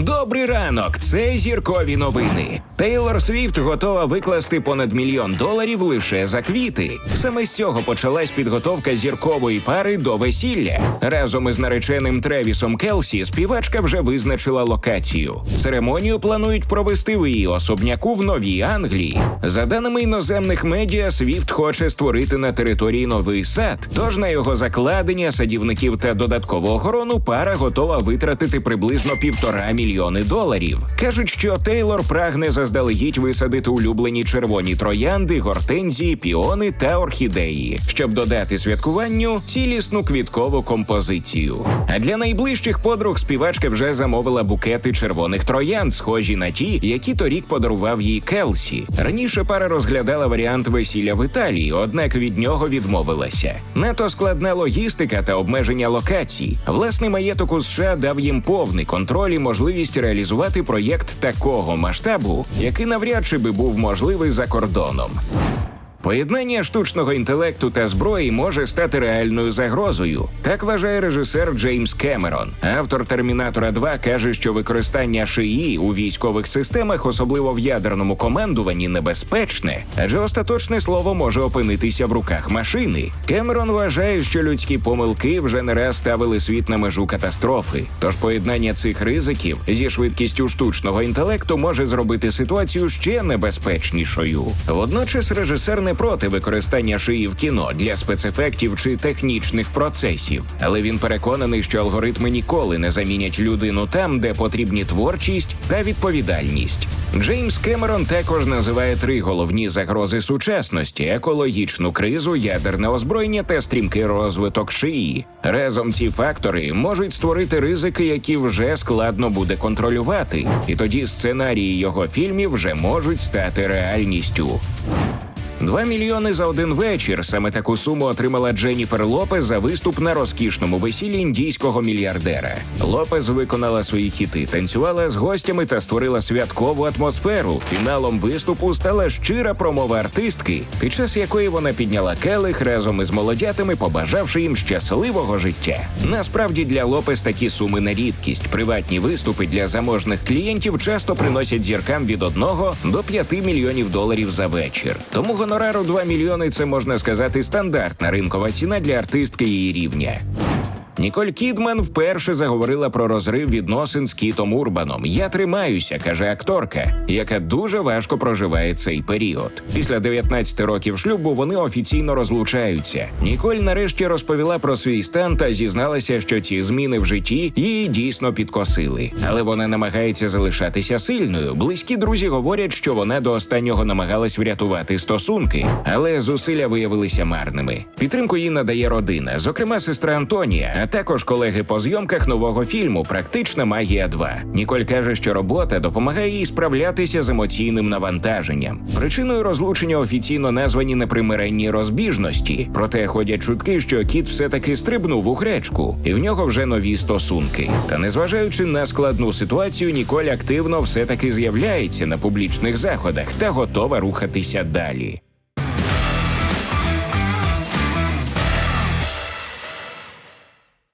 Добрий ранок, це зіркові новини. Тейлор Свіфт готова викласти понад мільйон доларів лише за квіти. Саме з цього почалась підготовка зіркової пари до весілля. Разом із нареченим Тревісом Келсі співачка вже визначила локацію. Церемонію планують провести в її особняку в Новій Англії. За даними іноземних медіа, Свіфт хоче створити на території новий сад. Тож на його закладення садівників та додаткову охорону пара готова витратити приблизно півтора мільйони доларів. Кажуть, що Тейлор прагне заздалегідь висадити улюблені червоні троянди, гортензії, піони та орхідеї, щоб додати святкуванню цілісну квіткову композицію. А для найближчих подруг співачка вже замовила букети червоних троянд, схожі на ті, які торік подарував їй Келсі. Раніше пара розглядала варіант весілля в Італії, однак від нього відмовилася. Надто складна логістика та обмеження локацій. Власний маєток у США дав їм повний контроль і можливість реалізувати проєкт такого масштабу, який навряд чи би був можливий за кордоном. Поєднання штучного інтелекту та зброї може стати реальною загрозою. Так вважає режисер Джеймс Кемерон. Автор Термінатора 2 каже, що використання шиї у військових системах, особливо в ядерному командуванні, небезпечне, адже остаточне слово може опинитися в руках машини. Кемерон вважає, що людські помилки вже не раз ставили світ на межу катастрофи. Тож поєднання цих ризиків зі швидкістю штучного інтелекту може зробити ситуацію ще небезпечнішою. Водночас режисер не проти використання шиї в кіно для спецефектів чи технічних процесів, але він переконаний, що алгоритми ніколи не замінять людину там, де потрібні творчість та відповідальність. Джеймс Кемерон також називає три головні загрози сучасності: екологічну кризу, ядерне озброєння та стрімкий розвиток шиї. Разом ці фактори можуть створити ризики, які вже складно буде контролювати, і тоді сценарії його фільмів вже можуть стати реальністю. Два мільйони за один вечір. Саме таку суму отримала Дженніфер Лопес за виступ на розкішному весіллі індійського мільярдера. Лопес виконала свої хіти, танцювала з гостями та створила святкову атмосферу. Фіналом виступу стала щира промова артистки, під час якої вона підняла келих разом із молодятами, побажавши їм щасливого життя. Насправді для Лопес такі суми не рідкість. Приватні виступи для заможних клієнтів часто приносять зіркам від 1 до 5 мільйонів доларів за вечір. Тому гонорару 2 мільйони це можна сказати стандартна ринкова ціна для артистки її рівня. Ніколь Кідман вперше заговорила про розрив відносин з Кітом Урбаном. Я тримаюся, каже акторка, яка дуже важко проживає цей період. Після 19 років шлюбу вони офіційно розлучаються. Ніколь нарешті розповіла про свій стан та зізналася, що ці зміни в житті її дійсно підкосили. Але вона намагається залишатися сильною. Близькі друзі говорять, що вона до останнього намагалась врятувати стосунки, але зусилля виявилися марними. Підтримку їй надає родина, зокрема сестра Антонія, також колеги по зйомках нового фільму Практична магія 2». Ніколь каже, що робота допомагає їй справлятися з емоційним навантаженням. Причиною розлучення офіційно названі непримиренні розбіжності. Проте ходять чутки, що кіт все таки стрибнув у гречку, і в нього вже нові стосунки. Та незважаючи на складну ситуацію, Ніколь активно все таки з'являється на публічних заходах та готова рухатися далі.